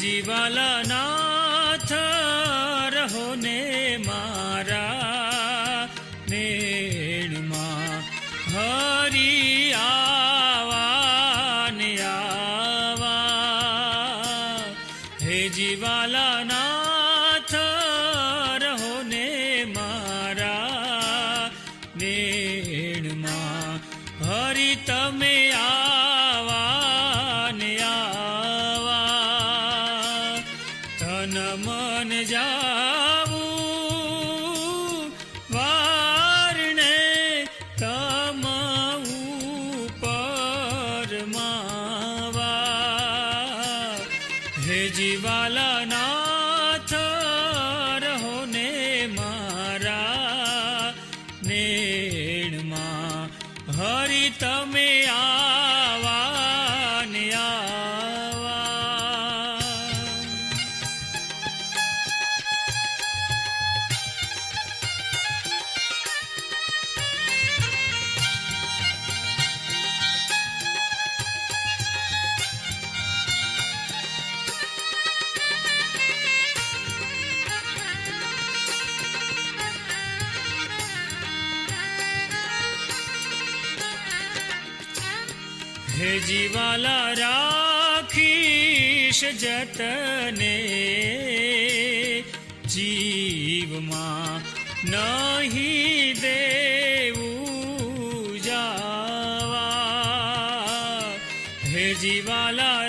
જીવાલા નાથ રહો ને મારા નેણમાં હરી આવા ને આવા. હે જીવાલા રાખીશ જતને જીવમાં નહીં દેવું જાવા. હે જીવાલા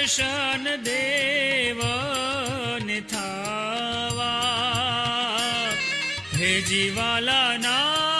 દર્શન દેવન થાવા. હે જીવાલા નાથ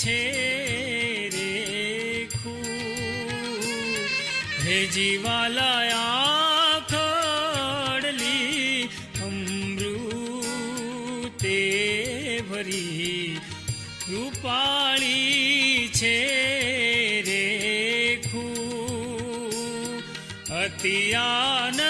છે રે હે જીવાલયા ખડલી અમૃતે ભરી રૂપાળી છે રે ખુ? અતિયાન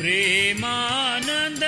प्रेमानन्द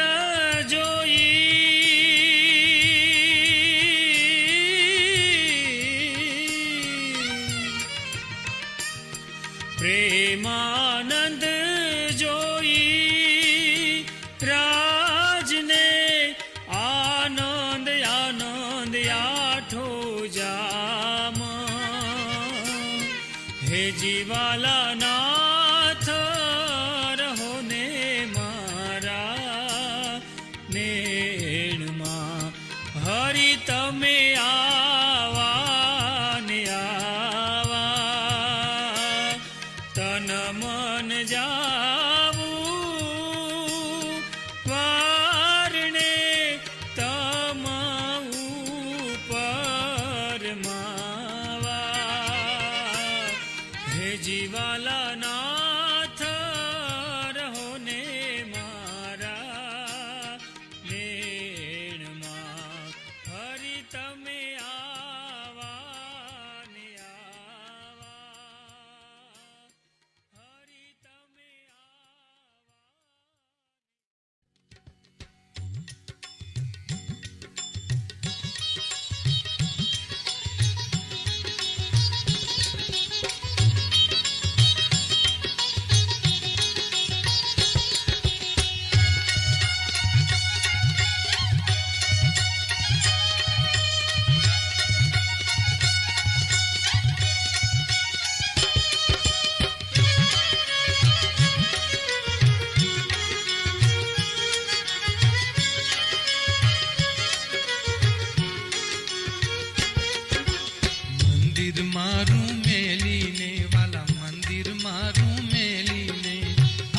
મંદિર મારું મેલીને વાલા મંદિર મારું મેલીને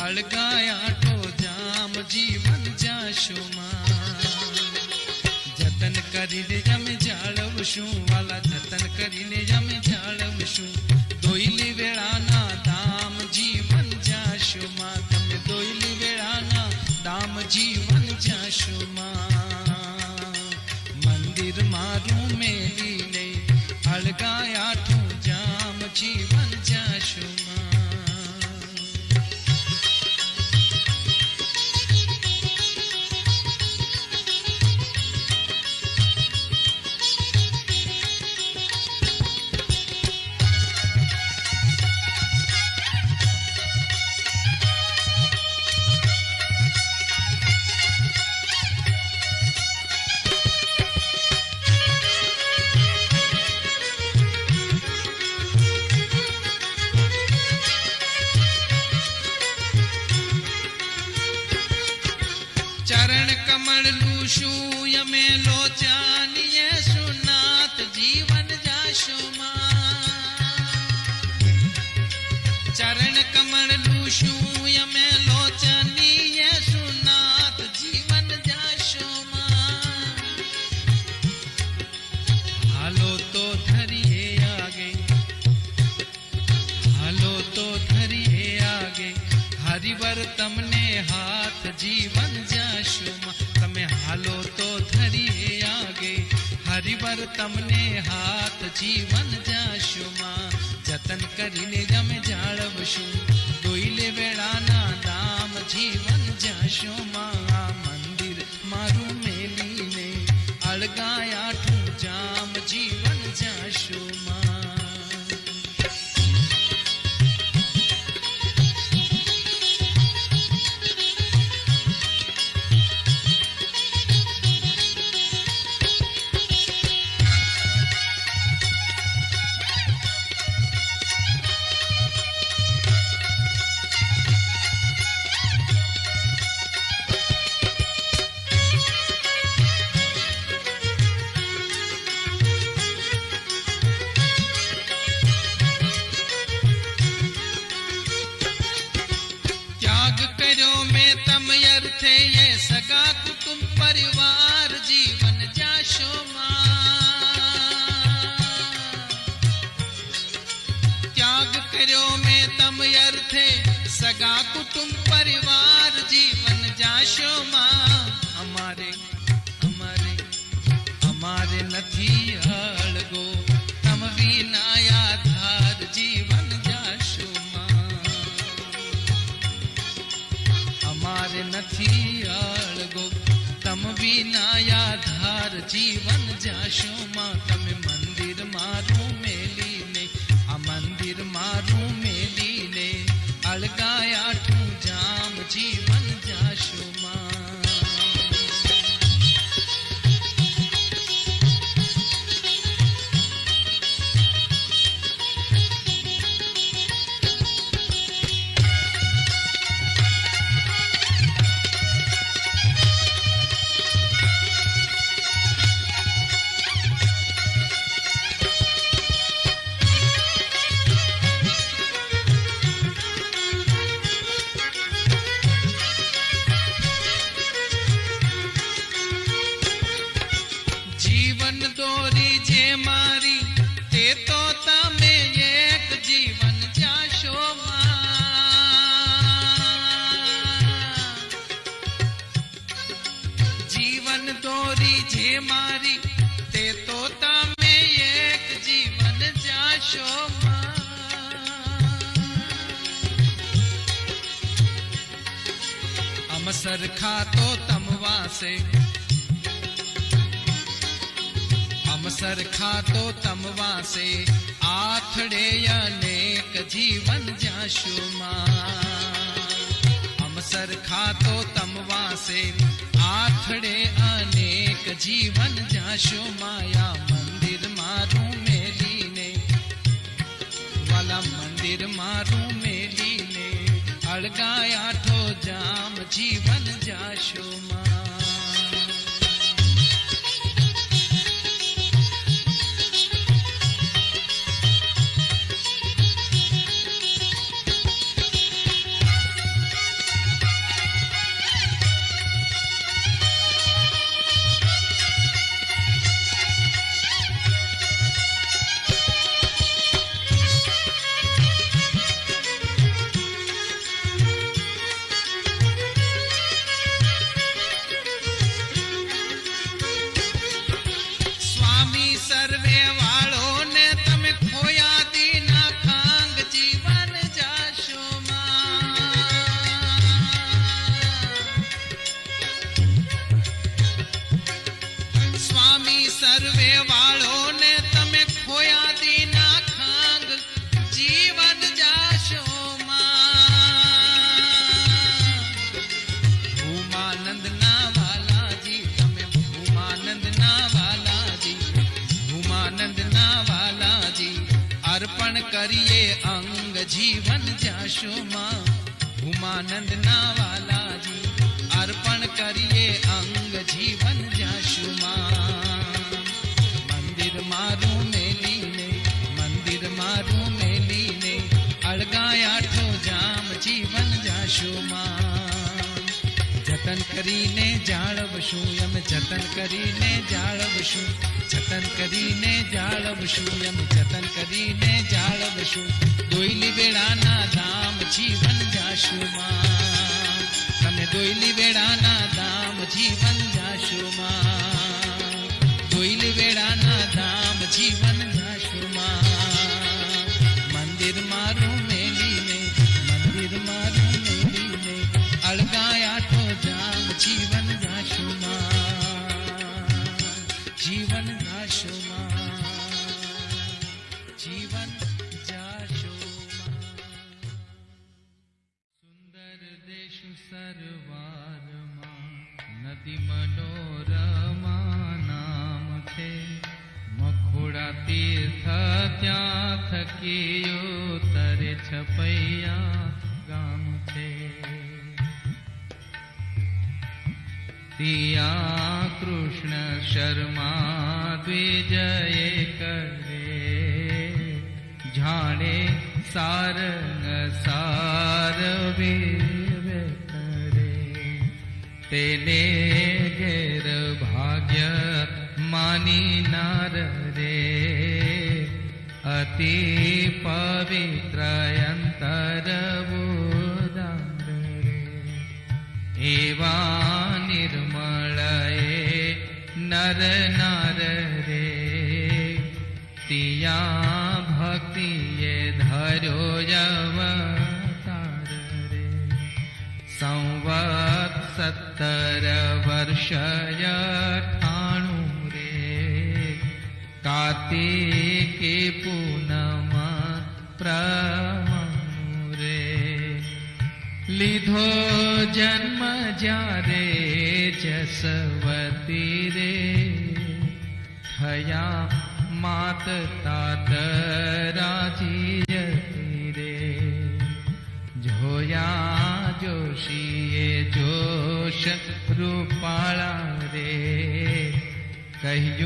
અળગાયાઠો જામ જીવન જાશુમાં જતન કરીને અમે જાળવશું વાલા જતન કરીને અમે જાળવશું દોઈલી વેળાના દામ જીવન જાશુમાં તમે દોઈલી વેળાના દામ જીવન જાશુમાં મંદિર મારું हलकाया तू जाम जीवन जाशुमा તમને હાથ જીવન જાશુમાં તમે હાલો તો ધરીએ આગે હરિવર તમને હાથ જીવન જાશુમાં જતન કરીને જ અમે જાળવશું દોઈલે વેળાના દામ જીવન જાશો માં આ મંદિર મારું મેલીને અળગાયાઠું અમારે નથી અળગો તમ વિના આધાર જીવન જાશો માં તમે तम सर खा तो तम वासे हम सर खा तो तम वासे आथड़े अनेक जीवन जाशुमा हम सर खा तो तम वासे आथड़े अनेक जीवन जाशु माया मंदिर मारू मेली ने। वाला मंदिर मारू मेली ने। अड़गाया तो जाम जीवन जाशो माँ। करिए अंग जीवन जाशो माँ उमानंद नावाला जी अर्पण करिए अंग जीवन जाशो माँ मंदिर मारू मेली ने मंदिर मारू मेली ने अड़गाया ठो जाम जीवन जाशो माँ जतन जाड़ जाळवशु यम जतन करी ने जाड़ जाळवशु चतन करी ने जाळवशू यम चतन करी ने जाळवशू दोईली वेडाना धाम, जीवन जाशुमा तने दोईली वेडाना धाम, जीवन जाशुमा दोईली वेडाना धाम, जीवन जाशुमा मंदिर मारू मेली ने, मंदिर मारू मेली ने। अळगाया तो जाम, जीवन शर्मा द्विजय करे, जाने सार सार वीर करे। तेने घेर भाग्य मानी नार रे, अति पवित्र अंतर बोदार रे। एवा नर नर रे। तिया भक्ति ये धरो अवतार रे। संवत सत्तर वर्षय ठाणु रे। का पूनम प्र लिधो जन्म जा रे जसवती रे। हया मात तात राजीयति रे। जोया रेया जोश रूपाळा रे। कहय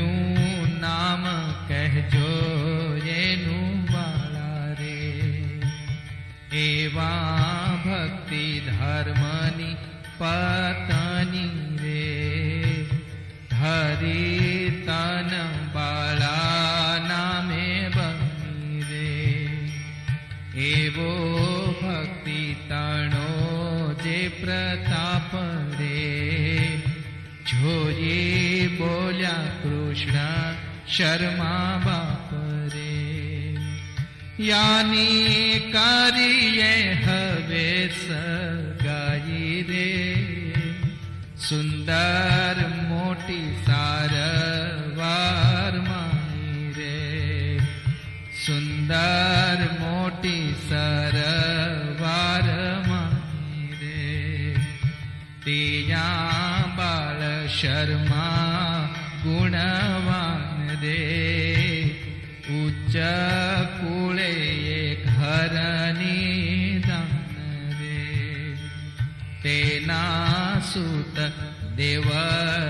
नाम कहजो येनु नु रे। एवा भक्ति धर्मनि पतनि रे। रेरि ताप रे झोरी बोल्या कृष्ण शर्मा बाप रे यानी कार्य हवे सगाई रे। सुंदर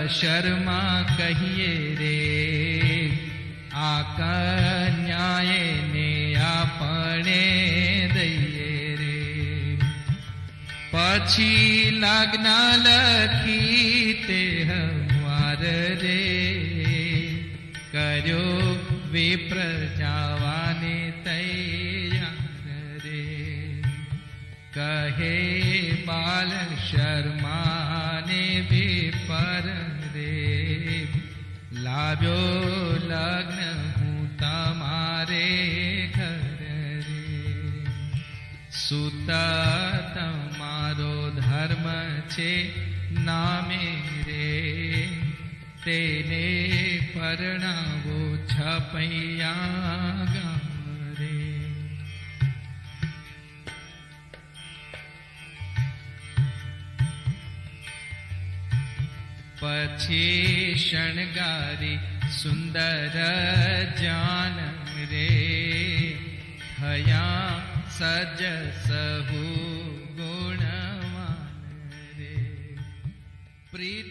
શર્મા કહીએ રે આ કન્યાએ ને આપણે દઈએ રે પછી લગ્ન લખી તે હવાર રે કર્યો વિપ્ર જવાને તૈયાર રે કહે બાલ શર્માને લાવ્યો લગ્ન હું તમારે ઘર રે. સુત તમારો ધર્મ છે નામે રે. તેને પરણાવો છપૈયા छे गारी सुंदर जान रे। हया सज सहु गुणवान रे। प्रीत